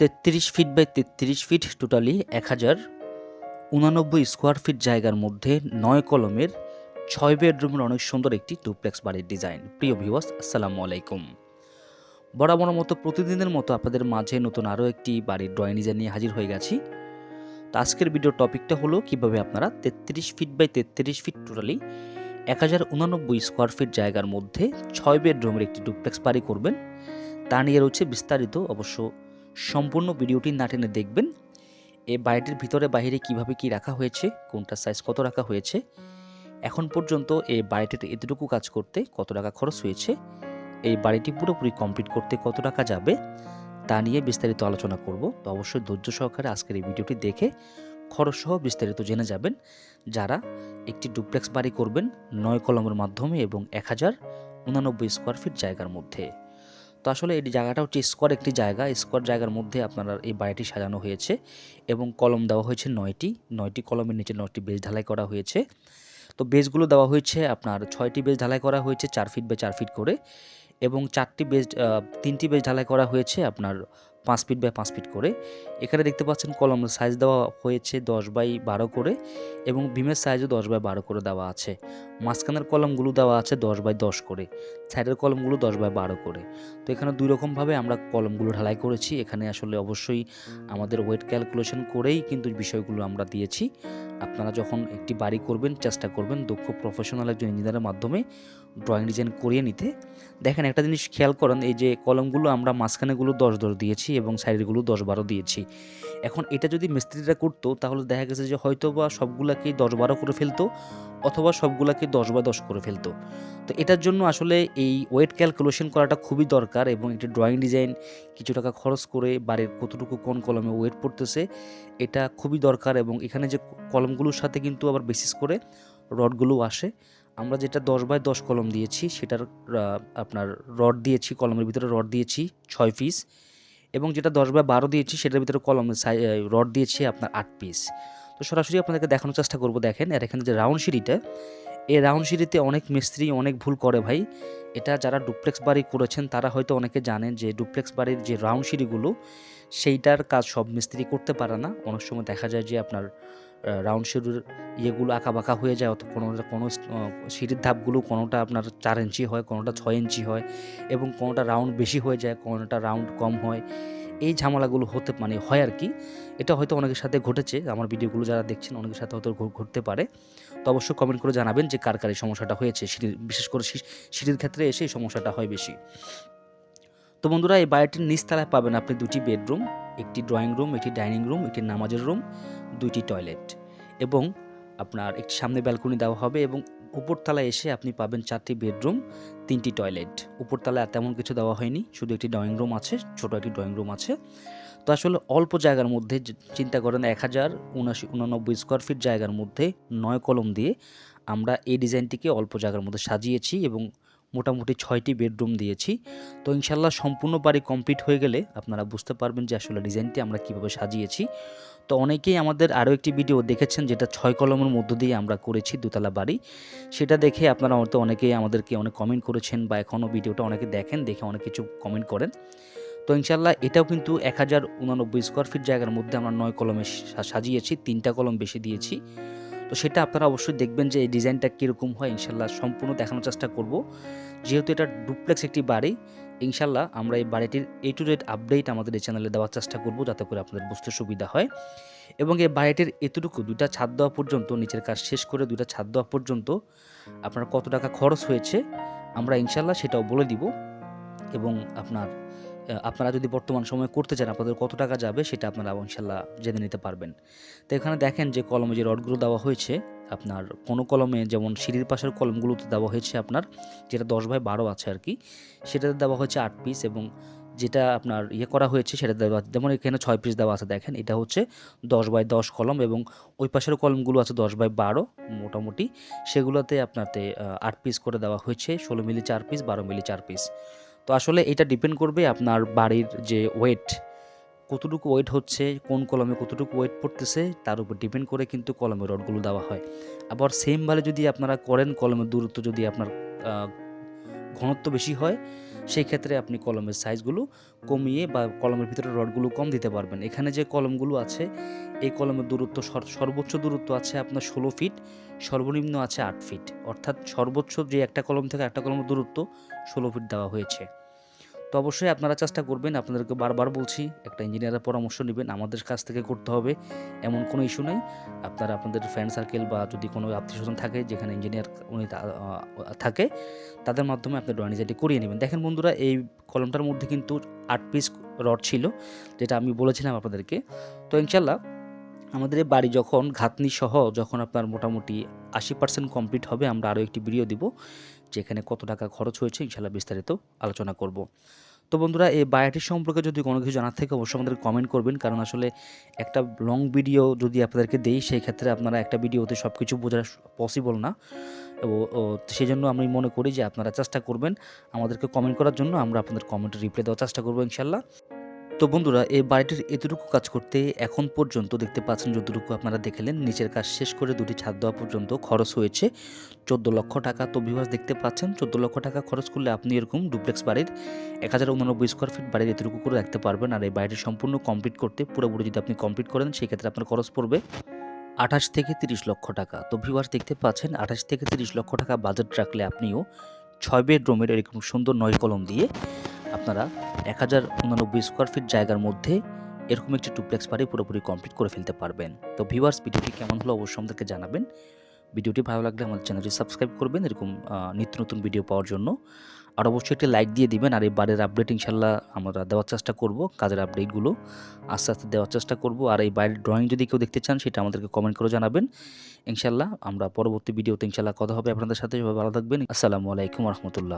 তেত্রিশ feet by তেত্রিশ feet totally এক হাজার উনানব্বই স্কোয়ার ফিট জায়গার মধ্যে নয় কলমের ছয় বেডরুমের অনেক সুন্দর একটি ডুপ্লেক্স বাড়ির ডিজাইন প্রিয় ভিউয়ার্স আসসালামু আলাইকুম। বরাবর মতো প্রতিদিনের মতো আপনাদের মাঝে নতুন আরও একটি বাড়ির ড্রয়িং ডিজাইন নিয়ে হাজির হয়ে গেছি। তো আজকের ভিডিও টপিকটা হলো কীভাবে আপনারা তেত্রিশ ফিট বাই তেত্রিশ ফিট টোটালি এক হাজার উনানব্বই স্কোয়ার ফিট জায়গার মধ্যে ছয় বেডরুমের একটি ডুপ্লেক্স বাড়ি করবেন। তা নিয়ে রয়েছে বিস্তারিত অবশ্য সম্পূর্ণ ভিডিওটি না টেনে দেখবেন। এই বাড়িটির ভিতরে বাইরে কীভাবে কি রাখা হয়েছে, কোনটা সাইজ কত রাখা হয়েছে, এখন পর্যন্ত এই বাড়িটির এতটুকু কাজ করতে কত টাকা খরচ হয়েছে, এই বাড়িটি পুরোপুরি কমপ্লিট করতে কত টাকা যাবে, তা নিয়ে বিস্তারিত আলোচনা করব। তো অবশ্যই ধৈর্য সহকারে আজকের এই ভিডিওটি দেখে খরচসহ বিস্তারিত জেনে যাবেন। যারা একটি ডুপ্লেক্স বাড়ি করবেন, নয় কলমের মাধ্যমে এবং এক হাজার উনানব্বই স্কোয়ার ফিট জায়গার মধ্যে। তো আসলে এই জায়গাটা হচ্ছে স্কোয়ার একটি জায়গা। স্কোয়ার জায়গার মধ্যে আপনারা এই বাড়িটি সাজানো হয়েছে এবং কলম দেওয়া হয়েছে নয়টি। নয়টি কলমের নিচে নয়টি বেজ ঢালাই করা হয়েছে। তো বেজগুলো দেওয়া হয়েছে আপনার ছয়টি বেজ ঢালাই করা হয়েছে চার ফিট বা চার ফিট করে এবং চারটি বেজ তিনটি বেজ ঢালাই করা হয়েছে আপনার পাঁচ ফিট বাই পাঁচ ফিট করে। এখানে দেখতে পাচ্ছেন কলমের সাইজ দেওয়া হয়েছে দশ বাই বারো করে এবং বিমের সাইজও দশ বাই বারো করে দেওয়া আছে। মাঝখানের কলমগুলো দেওয়া আছে দশ বাই দশ করে সাইডের কলমগুলো দশ বাই বারো করে। তো এখানে দুই রকমভাবে আমরা কলমগুলো ঢালাই করেছি, এখানে আসলে অবশ্যই আমাদের ওয়েট ক্যালকুলেশন করেই কিন্তু বিষয়গুলো আমরা দিয়েছি। আপনারা যখন একটি বাড়ি করবেন, চেষ্টা করবেন দক্ষ প্রফেশনাল একজন ইঞ্জিনিয়ারের মাধ্যমে ড্রয়িং ডিজাইন করিয়ে নিতে। দেখেন একটা জিনিস খেয়াল করেন, এই যে কলমগুলো আমরা মাঝখানেগুলো দশ দশ দিয়েছি এবং সাইডেরগুলো দশ বারো দিয়েছি। এখন এটা যদি মিস্ত্রিরা করতো, তাহলে দেখা গেছে যে হয়তো বা সবগুলাকেই দশ বারো করে ফেলতো, অথবা সবগুলাকে দশ বা দশ করে ফেলতো। তো এটার জন্য আসলে এই ওয়েট ক্যালকুলেশন করাটা খুবই দরকার এবং একটি ড্রয়িং ডিজাইন কিছু টাকা খরচ করে বাড়ির কতটুকু কোন কলমে ওয়েট পড়তেছে, এটা খুবই দরকার এবং এখানে যে কলমগুলোর সাথে কিন্তু আবার বেসিস করে রডগুলো আসে। আমরা যেটা দশ বাই দশ কলম দিয়েছি, সেটার আপনার রড দিয়েছি, কলমের ভিতরে রড দিয়েছি ছয় পিস এবং যেটা দশ বাই বারো দিয়েছি, সেটার ভিতরে কলম রড দিয়েছি আপনার আট পিস তো সরাসরি আপনাদেরকে দেখানোর চেষ্টা করব, দেখেন, আর এখানে যে রাউন্ড সিঁড়িটা এই রাউন্ড সিঁড়িতে অনেক মিস্ত্রি অনেক ভুল করে ভাই। এটা যারা ডুপ্লেক্স বাড়ি করেছেন, তারা হয়তো অনেকে জানেন যে ডুপ্লেক্স বাড়ির যে রাউন্ড সিঁড়িগুলো, সেইটার কাজ সব মিস্ত্রি করতে পারে না। অনেক সময় দেখা যায় যে আপনার রাউন্ড সিঁড়ির ইয়েগুলো আঁকা বাঁকা হয়ে যায় অথবা কোনো কোনো সিঁড়ির ধাপগুলো কোনোটা আপনার চার ইঞ্চি হয়, কোনোটা ছয় ইঞ্চি হয় এবং কোনোটা রাউন্ড বেশি হয়ে যায়, কোনোটা রাউন্ড কম হয়। এই ঝামেলাগুলো হতে মানে হয় আর কি। এটা হয়তো অনেকের সাথে ঘটেছে, আমার ভিডিওগুলো যারা দেখছেন অনেকের সাথে হয়তো ঘটতে পারে। তো অবশ্যই কমেন্ট করে জানাবেন যে কার কার এই সমস্যাটা হয়েছে। সিঁড়ির, বিশেষ করে সিঁড়ির ক্ষেত্রে এসে এই সমস্যাটা হয় বেশি। তো বন্ধুরা, এই বাড়িটির নিচতলায় পাবেন আপনি দুটি বেডরুম একটি ড্রয়িং রুম একটি ডাইনিং রুম একটি নামাজের রুম দুইটি টয়লেট এবং আপনার একটি সামনে ব্যালকনি দেওয়া হবে এবং উপরতলায় এসে আপনি পাবেন চারটি বেডরুম তিনটি টয়লেট উপরতলায় তেমন কিছু দেওয়া হয়নি, শুধু একটি ড্রয়িং রুম আছে, ছোট একটি ড্রয়িং রুম আছে। তো আসলে অল্প জায়গার মধ্যে চিন্তা করেন এক হাজার উনাশি, উনানব্বই স্কোয়ার ফিট জায়গার মধ্যে নয় কলম দিয়ে আমরা এই ডিজাইনটিকে অল্প জায়গার মধ্যে সাজিয়েছি এবং মোটামুটি ছয়টি বেডরুম দিয়েছি। তো ইনশাল্লাহ সম্পূর্ণ বাড়ি কমপ্লিট হয়ে গেলে আপনারা বুঝতে পারবেন যে আসলে ডিজাইনটি আমরা কীভাবে সাজিয়েছি। তো অনেকেই আমাদের আরও একটি ভিডিও দেখেছেন যেটা ছয় কলমের মধ্য দিয়ে আমরা করেছি দোতলা বাড়ি। সেটা দেখে আপনারা হয়তো অনেকেই আমাদেরকে অনেক কমেন্ট করেছেন বা এখনও ভিডিওটা অনেকে দেখেন, দেখে অনেক কিছু কমেন্ট করেন। তো ইনশাল্লাহ এটাও কিন্তু এক হাজার উনানব্বই স্কোয়ার ফিট জায়গার মধ্যে আমরা নয় কলমে সাজিয়েছি, তিনটা কলম বেশি দিয়েছি। তো সেটা আপনারা অবশ্যই দেখবেন যে এই ডিজাইনটা কীরকম হয়, ইনশাল্লাহ সম্পূর্ণ দেখানোর চেষ্টা করব। যেহেতু এটা ডুপ্লেক্স একটি বাড়ি, ইনশাল্লাহ আমরা এই বাড়িটির এ টু রেট আপডেট আমাদের এই চ্যানেলে দেওয়ার চেষ্টা করব যাতে করে আপনাদের বুঝতে সুবিধা হয়। এবং এই বাড়িটির এতটুকু, দুইটা ছাদ দেওয়া পর্যন্ত, নিচের কাজ শেষ করে দুইটা ছাদ দেওয়া পর্যন্ত আপনার কত টাকা খরচ হয়েছে, আমরা ইনশাল্লাহ সেটাও বলে দিব। এবং আপনার আপনারা যদি বর্তমান সময়ে করতে চান, আপনাদের কত টাকা যাবে সেটা আপনারা ইনশাল্লাহ জেনে নিতে পারবেন। তো এখানে দেখেন যে কলমে যে রডগুলো দেওয়া হয়েছে, আপনার কোনো কলমে যেমন সিঁড়ির পাশের কলমগুলোতে দেওয়া হয়েছে আপনার, যেটা দশ বাই বারো আছে আর কি, সেটাতে দেওয়া হয়েছে আট পিস এবং যেটা আপনার ইয়ে করা হয়েছে সেটা দেওয়া, যেমন এখানে ছয় পিস দেওয়া আছে দেখেন, এটা হচ্ছে দশ বাই দশ কলম এবং ওই পাশের কলমগুলো আছে দশ বাই বারো মোটামুটি, সেগুলোতে আপনাতে আট পিস করে দেওয়া হয়েছে, ষোলো মিলি চার পিস বারো মিলি চার পিস তো আসলে এটা ডিপেন্ড করবে আপনার বাড়ির যে ওয়েট কতটুকু ওয়েট হচ্ছে, কোন কলমে কতটুকু ওয়েট পড়তেছে, তার উপর ডিপেন্ড করে কিন্তু কলমের রডগুলো দেওয়া হয়। আবার সেমভাবে যদি আপনারা করেন, কলমের দূরত্ব যদি আপনার ঘনত্ব বেশি হয় সেই ক্ষেত্রে আপনি কলমের সাইজগুলো কমিয়ে বা কলমের ভিতরে রডগুলো কম দিতে পারবেন। এখানে যে কলমগুলো আছে, এই কলমের দূরত্ব সর- সর্বোচ্চ দূরত্ব আছে আপনার ষোলো ফিট সর্বনিম্ন আছে আট ফিট অর্থাৎ সর্বোচ্চ যে একটা কলম থেকে একটা কলমের দূরত্ব ষোলো ফিট দেওয়া হয়েছে। তো অবশ্যই আপনারা চেষ্টা করবেন, আপনাদেরকে বারবার বলছি, একটা ইঞ্জিনিয়ারের পরামর্শ নেবেন, আমাদের কাছ থেকে করতে হবে, এমন কোনো ইস্যু নেই। আপনারা আপনাদের ফ্রেন্ড সার্কেল বা যদি কোনো আত্মীয় স্বজন থাকে, যেখানে ইঞ্জিনিয়ার উনি থাকে, তাদের মাধ্যমে আপনি ড্রয়িং ডিজাইনটি করিয়ে নেবেন। দেখেন বন্ধুরা, এই কলমটার মধ্যে কিন্তু আট পিস রড ছিল, যেটা আমি বলেছিলাম আপনাদেরকে। তো ইনশাল্লাহ আমাদের বাড়ি যখন ঘাতনি সহ যখন আপনার মোটামুটি আশি পার্সেন্ট কমপ্লিট হবে, আমরা আরও একটি ভিডিও দিব, যেখানে কত টাকা খরচ হয়েছে ইনশাল্লাহ বিস্তারিত আলোচনা করব। তো বন্ধুরা, এই বায়াটির সম্পর্কে যদি কোনো কিছু জানার থেকে, অবশ্যই আমাদের কমেন্ট করবেন, কারণ আসলে একটা লং ভিডিও যদি আপনাদেরকে দেই, সেই ক্ষেত্রে আপনারা একটা ভিডিওতে সব কিছু বোঝা পসিবল না। সেই জন্য আমি মনে করি যে আপনারা চেষ্টা করবেন আমাদেরকে কমেন্ট করার জন্য, আমরা আপনাদের কমেন্টে রিপ্লাই দেওয়ার চেষ্টা করব ইনশাল্লাহ তো বন্ধুরা, এই বাড়িটির এতটুকু কাজ করতে এখন পর্যন্ত দেখতে পাচ্ছেন যতটুকু আপনারা দেখলেন, নিচের কাজ শেষ করে দুটি ছাদ দেওয়া পর্যন্ত খরচ হয়েছে। চোদ্দ লক্ষ টাকা। তো বিভাস দেখতে পাচ্ছেন, চোদ্দ লক্ষ টাকা খরচ করলে আপনি এরকম ডুপ্লেক্স বাড়ির এক হাজার উননব্বই স্কোয়ার ফিট বাড়ির এতটুকু করে রাখতে পারবেন। আর এই বাড়িটি সম্পূর্ণ কমপ্লিট করতে, পুরোপুরি যদি আপনি কমপ্লিট করেন সেই ক্ষেত্রে আপনার খরচ পড়বে আঠাশ থেকে তিরিশ লক্ষ টাকা। তো ভিউয়ার্স দেখতে পাচ্ছেন, আঠাশ থেকে তিরিশ লক্ষ টাকা বাজেট রাখলে আপনিও ছয় বেডরুমের এরকম সুন্দর নয় কলম দিয়ে আপনারা এক হাজার উননব্বই স্কোয়ার ফিট জায়গার মধ্যে এরকম একটি ডুপ্লেক্স বাড়ি পুরোপুরি কমপ্লিট করে ফেলতে পারবেন। তো ভিউয়ার্স ভিডিওটি কেমন হলো অবশ্যই আমাদেরকে জানাবেন। ভিডিওটি ভালো লাগলে আমাদের চ্যানেলটি সাবস্ক্রাইব করবেন এরকম নিত্য নতুন ভিডিও পাওয়ার জন্য। আর অবশ্যই একটি লাইক দিয়ে দিবেন আর এই বাড়ির আপডেট ইনশাল্লাহ আমরা দেওয়ার চেষ্টা করব, কাজের আপডেটগুলো আস্তে আস্তে দেওয়ার চেষ্টা করব। আর এই বাড়ির ড্রয়িং যদি কেউ দেখতে চান সেটা আমাদেরকে কমেন্ট করে জানাবেন। ইনশাল্লাহ আমরা পরবর্তী ভিডিওতে ইনশাল্লাহ কথা হবে আপনাদের সাথে। ভালো থাকবেন। আসসালামু আলাইকুম রহমতুল্লাহ।